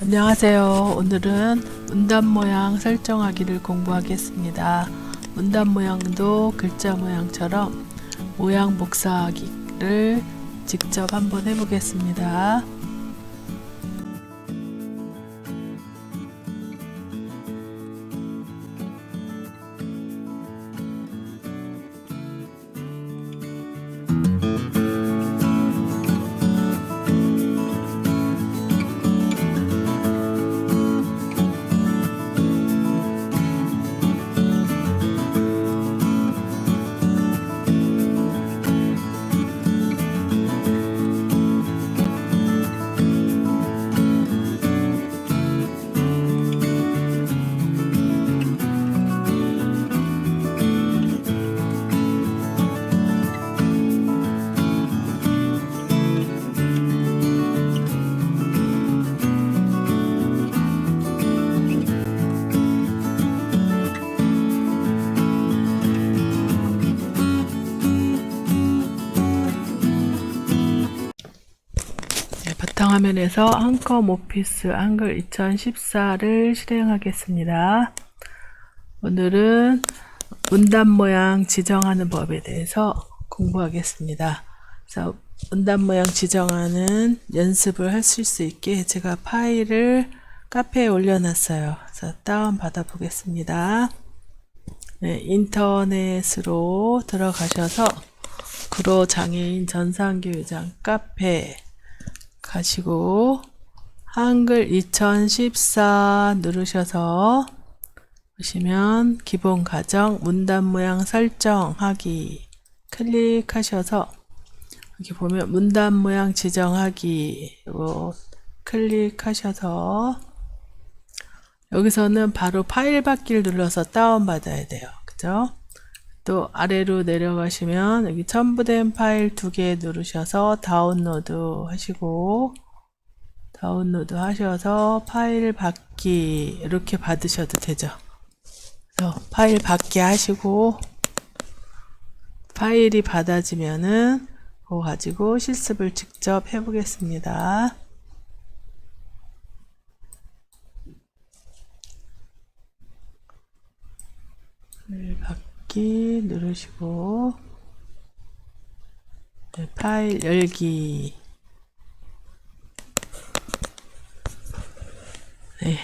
안녕하세요. 오늘은 문단 모양 설정하기를 공부하겠습니다. 문단 모양도 글자 모양처럼 모양 복사하기를 직접 한번 해보겠습니다. 화면에서 한컴 오피스 한글 2014를 실행하겠습니다. 오늘은 문단 모양 지정하는 법에 대해서 공부하겠습니다. 그래서 문단 모양 지정하는 연습을 하실 수 있게 제가 파일을 카페에 올려놨어요. 그래서 다운 받아 보겠습니다. 네, 인터넷으로 들어가셔서 구로 장애인 전산교육장 카페 가시고 한글 2014 누르셔서 보시면 기본 가정 문단 모양 설정하기 클릭하셔서 여기 보면 문단 모양 지정하기 요 클릭하셔서 여기서는 바로 파일 받기를 눌러서 다운 받아야 돼요. 그죠? 또 아래로 내려가시면 여기 첨부된 파일 두 개 누르셔서 다운로드 하시고 다운로드 하셔서 파일 받기 이렇게 받으셔도 되죠. 그래서 파일 받기 하시고 파일이 받아지면은 그거 가지고 실습을 직접 해보겠습니다. 파일 받기 누르시고 네, 파일 열기 네,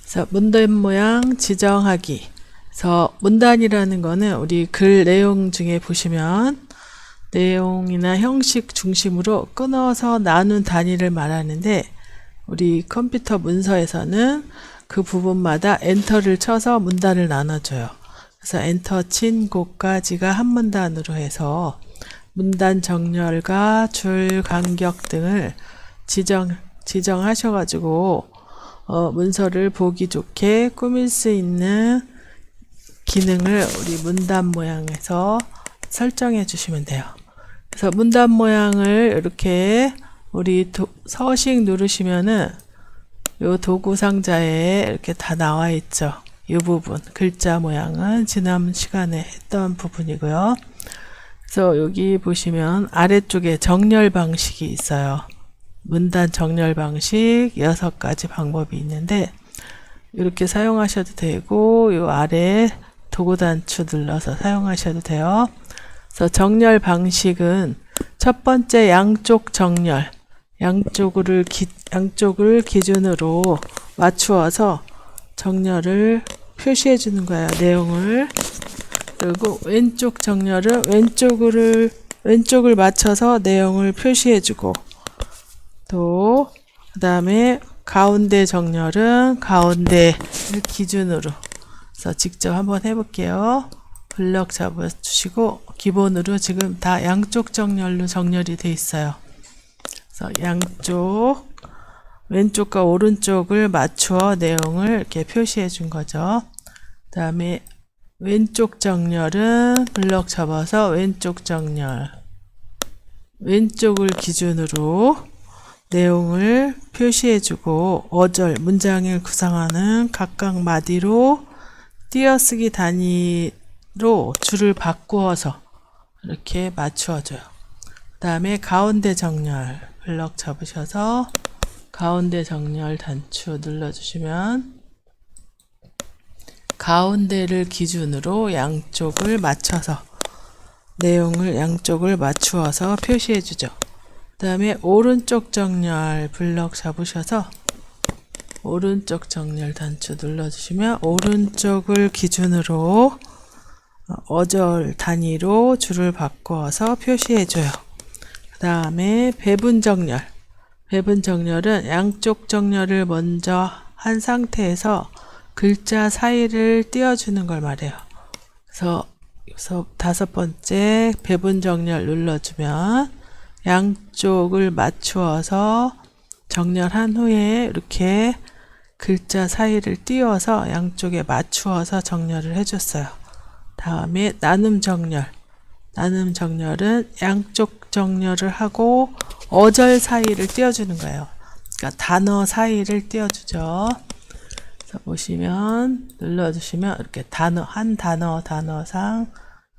그래서 문단 모양 지정하기 그래서 문단이라는 거는 우리 글 내용 중에 보시면 내용이나 형식 중심으로 끊어서 나눈 단위를 말하는데 우리 컴퓨터 문서에서는 그 부분마다 엔터를 쳐서 문단을 나눠줘요. 그래서 엔터 친 곳까지가 한 문단으로 해서 문단 정렬과 줄 간격 등을 지정 지정하셔가지고 어, 문서를 보기 좋게 꾸밀 수 있는 기능을 우리 문단 모양에서 설정해 주시면 돼요. 그래서 문단 모양을 이렇게 우리 도, 서식 누르시면은 요 도구 상자에 이렇게 다 나와 있죠. 이 부분 글자 모양은 지난 시간에 했던 부분이고요. 그래서 여기 보시면 아래쪽에 정렬 방식이 있어요. 문단 정렬 방식 여섯 가지 방법이 있는데 이렇게 사용하셔도 되고 요 아래 도구 단추 눌러서 사용하셔도 돼요. 그래서 정렬 방식은 첫 번째 양쪽 정렬 양쪽을 기, 양쪽을 기준으로 맞추어서 정렬을 표시해 주는 거예요. 내용을. 그리고 왼쪽 정렬은 왼쪽을 왼쪽을 맞춰서 내용을 표시해 주고 또 그다음에 가운데 정렬은 가운데를 기준으로 그래서 직접 한번 해 볼게요. 블럭 잡아 주시고 기본으로 지금 다 양쪽 정렬로 정렬이 돼 있어요. 그래서 양쪽 왼쪽과 오른쪽을 맞추어 내용을 이렇게 표시해 준 거죠. 그 다음에 왼쪽 정렬은 블럭 접어서 왼쪽 정렬 왼쪽을 기준으로 내용을 표시해 주고 어절 문장을 구성하는 각각 마디로 띄어쓰기 단위로 줄을 바꾸어서 이렇게 맞추어 줘요. 그 다음에 가운데 정렬 블럭 접으셔서 가운데 정렬 단추 눌러주시면 가운데를 기준으로 양쪽을 맞춰서 내용을 양쪽을 맞추어서 표시해 주죠. 그 다음에 오른쪽 정렬 블럭 잡으셔서 오른쪽 정렬 단추 눌러주시면 오른쪽을 기준으로 어절 단위로 줄을 바꿔서 표시해 줘요. 그 다음에 배분 정렬. 배분 정렬은 양쪽 정렬을 먼저 한 상태에서 글자 사이를 띄워주는 걸 말해요. 그래서 여기서 다섯 번째 배분 정렬 눌러주면 양쪽을 맞추어서 정렬한 후에 이렇게 글자 사이를 띄워서 양쪽에 맞추어서 정렬을 해줬어요. 다음에 나눔 정렬. 나눔 정렬은 양쪽 정렬을 하고 어절 사이를 띄워주는 거예요. 그러니까 단어 사이를 띄워주죠. 그래서 보시면 눌러주시면 이렇게 단어 한 단어 단어상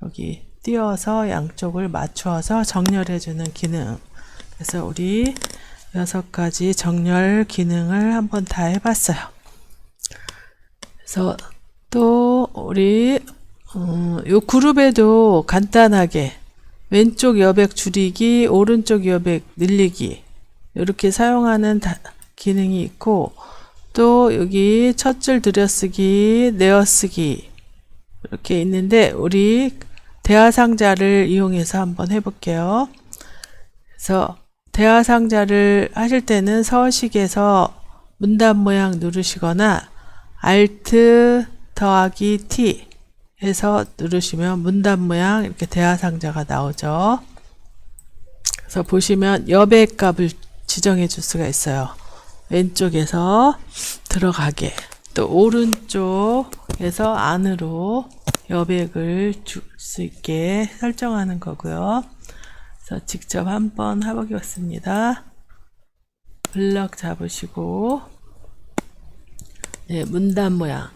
여기 띄워서 양쪽을 맞추어서 정렬해주는 기능. 그래서 우리 여섯 가지 정렬 기능을 한번 다 해봤어요. 그래서 또 우리 음, 요 그룹에도 간단하게 왼쪽 여백 줄이기, 오른쪽 여백 늘리기 이렇게 사용하는 다- 기능이 있고 또 여기 첫 줄 들여쓰기, 내어쓰기 이렇게 있는데 우리 대화 상자를 이용해서 한번 해볼게요. 그래서 대화 상자를 하실 때는 서식에서 문단 모양 누르시거나 Alt 더하기 T 해서 누르시면 문단 모양 이렇게 대화 상자가 나오죠. 그래서 보시면 여백 값을 지정해 줄 수가 있어요. 왼쪽에서 들어가게 또 오른쪽에서 안으로 여백을 줄 수 있게 설정하는 거고요. 그래서 직접 한번 해보겠습니다. 블럭 잡으시고 네, 문단 모양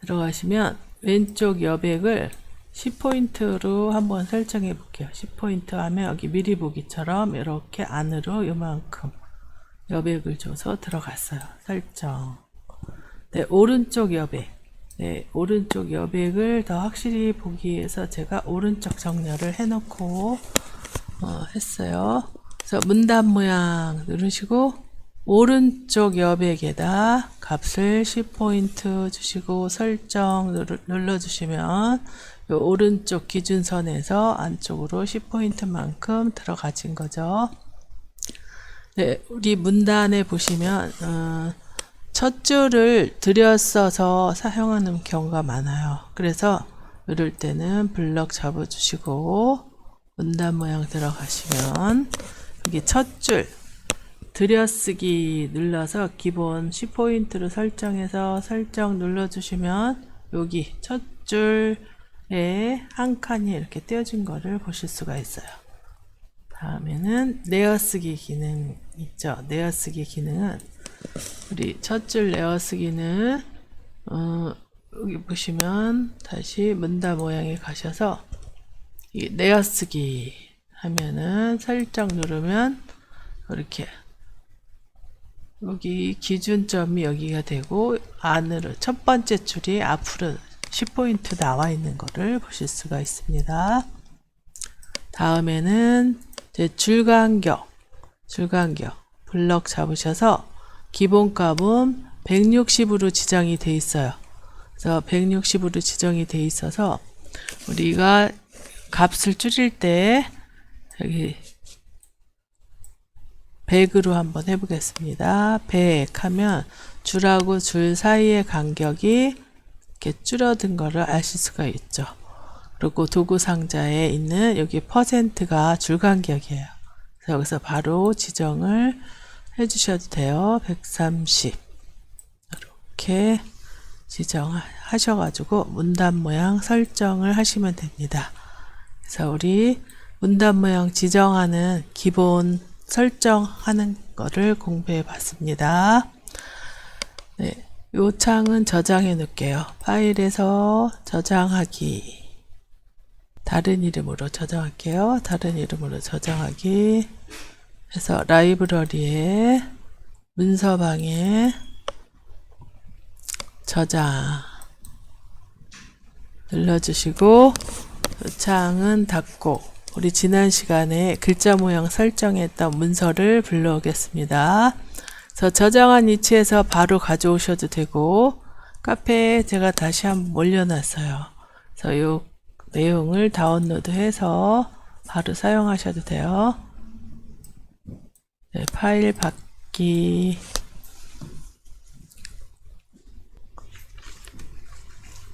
들어가시면 왼쪽 여백을 10포인트로 한번 설정해 볼게요. 10포인트 하면 여기 미리 보기처럼 이렇게 안으로 요만큼 여백을 줘서 들어갔어요. 설정. 네, 오른쪽 여백. 네, 오른쪽 여백을 더 확실히 보기 위해서 제가 오른쪽 정렬을 해놓고 어, 했어요. 그래서 문단 모양 누르시고 오른쪽 여백에다 값을 10포인트 주시고 설정 눌러주시면 요 오른쪽 기준선에서 안쪽으로 10포인트만큼 들어가진 거죠. 네, 우리 문단에 보시면 어, 첫 줄을 들여써서 사용하는 경우가 많아요. 그래서 이럴 때는 블럭 잡아주시고 문단 모양 들어가시면 여기 첫 줄 들여쓰기 눌러서 기본 10포인트로 설정해서 설정 눌러주시면 여기 첫 줄에 한 칸이 이렇게 띄어진 거를 보실 수가 있어요. 다음에는 내어쓰기 기능 있죠. 내어쓰기 기능은 우리 첫 줄 내어쓰기는 어, 여기 보시면 다시 문단 모양에 가셔서 이 내어쓰기 하면은 설정 누르면 이렇게 여기 기준점이 여기가 되고 안으로 첫 번째 줄이 앞으로 10포인트 나와 있는 거를 보실 수가 있습니다. 다음에는 줄간격, 줄간격 블럭 잡으셔서 기본 값은 160으로 지정이 돼 있어요. 그래서 160으로 지정이 돼 있어서 우리가 값을 줄일 때 여기 100으로 한번 해보겠습니다. 100 하면 줄하고 줄 사이의 간격이 이렇게 줄어든 거를 아실 수가 있죠. 그리고 도구 상자에 있는 여기 퍼센트가 줄 간격이에요. 그래서 여기서 바로 지정을 해주셔도 돼요. 130 이렇게 지정하셔가지고 문단 모양 설정을 하시면 됩니다. 그래서 우리 문단 모양 지정하는 기본 설정하는 거를 공부해 봤습니다. 네, 요 창은 저장해 놓을게요. 파일에서 저장하기. 다른 이름으로 저장할게요. 다른 이름으로 저장하기. 해서 라이브러리에 문서방에 저장 눌러주시고 창은 닫고 우리 지난 시간에 글자 모양 설정했던 문서를 불러오겠습니다. 그래서 저장한 위치에서 바로 가져오셔도 되고 카페에 제가 다시 한번 올려놨어요. 그래서 이 내용을 다운로드해서 바로 사용하셔도 돼요. 네, 파일 받기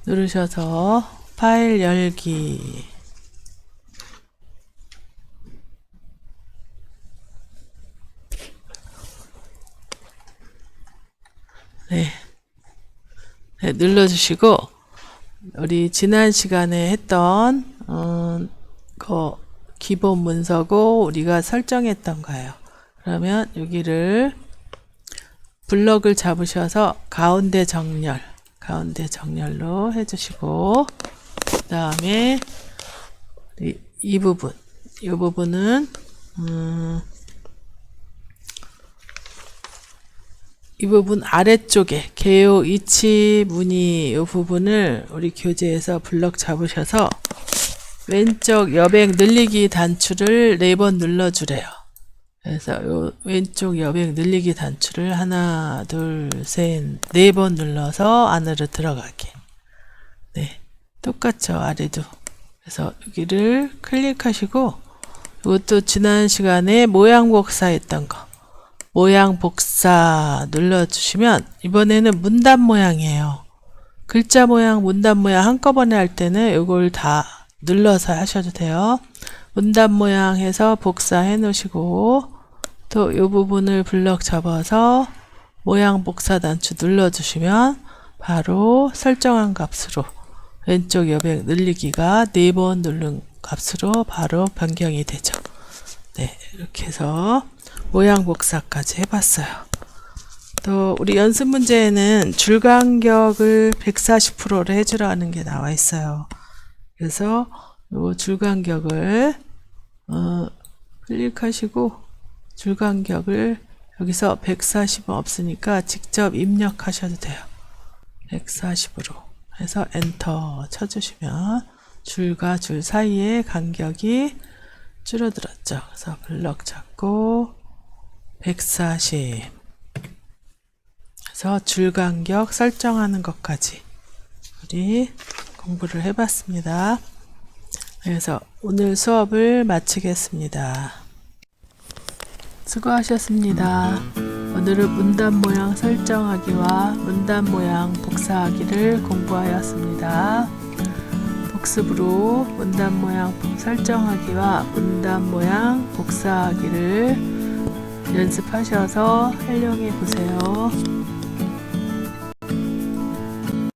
누르셔서 파일 열기 네. 네, 눌러주시고 우리 지난 시간에 했던 어, 거 기본 문서고 우리가 설정했던 거예요. 그러면 여기를 블럭을 잡으셔서 가운데 정렬 가운데 정렬로 해주시고 그 다음에 이, 이 부분 이 부분은 음, 이 부분 아래쪽에 개요 위치 무늬 이 부분을 우리 교재에서 블럭 잡으셔서 왼쪽 여백 늘리기 단추를 네 번 눌러주래요. 그래서 요 왼쪽 여백 늘리기 단추를 하나, 둘, 셋, 네 번 눌러서 안으로 들어가게. 네. 똑같죠, 아래도. 그래서 여기를 클릭하시고, 이것도 지난 시간에 모양 복사했던 거. 모양 복사 눌러주시면, 이번에는 문단 모양이에요. 글자 모양, 문단 모양 한꺼번에 할 때는 이걸 다 눌러서 하셔도 돼요. 문단 모양 해서 복사해 놓으시고, 또 이 부분을 블럭 접어서 모양 복사 단추 눌러주시면 바로 설정한 값으로 왼쪽 여백 늘리기가 네 번 누른 값으로 바로 변경이 되죠. 네, 이렇게 해서 모양 복사까지 해봤어요. 또 우리 연습 문제에는 줄 간격을 140%로 해주라는 게 나와 있어요. 그래서 요줄 간격을 어, 클릭하시고 줄 간격을 여기서 140은 없으니까 직접 입력하셔도 돼요. 140으로 해서 엔터 쳐주시면 줄과 줄 사이의 간격이 줄어들었죠. 그래서 블럭 잡고 140 그래서 줄 간격 설정하는 것까지 우리 공부를 해봤습니다. 그래서 오늘 수업을 마치겠습니다. 수고하셨습니다. 오늘은 문단 모양 설정하기와 문단 모양 복사하기를 공부하였습니다. 복습으로 문단 모양 설정하기와 문단 모양 복사하기를 연습하셔서 활용해 보세요.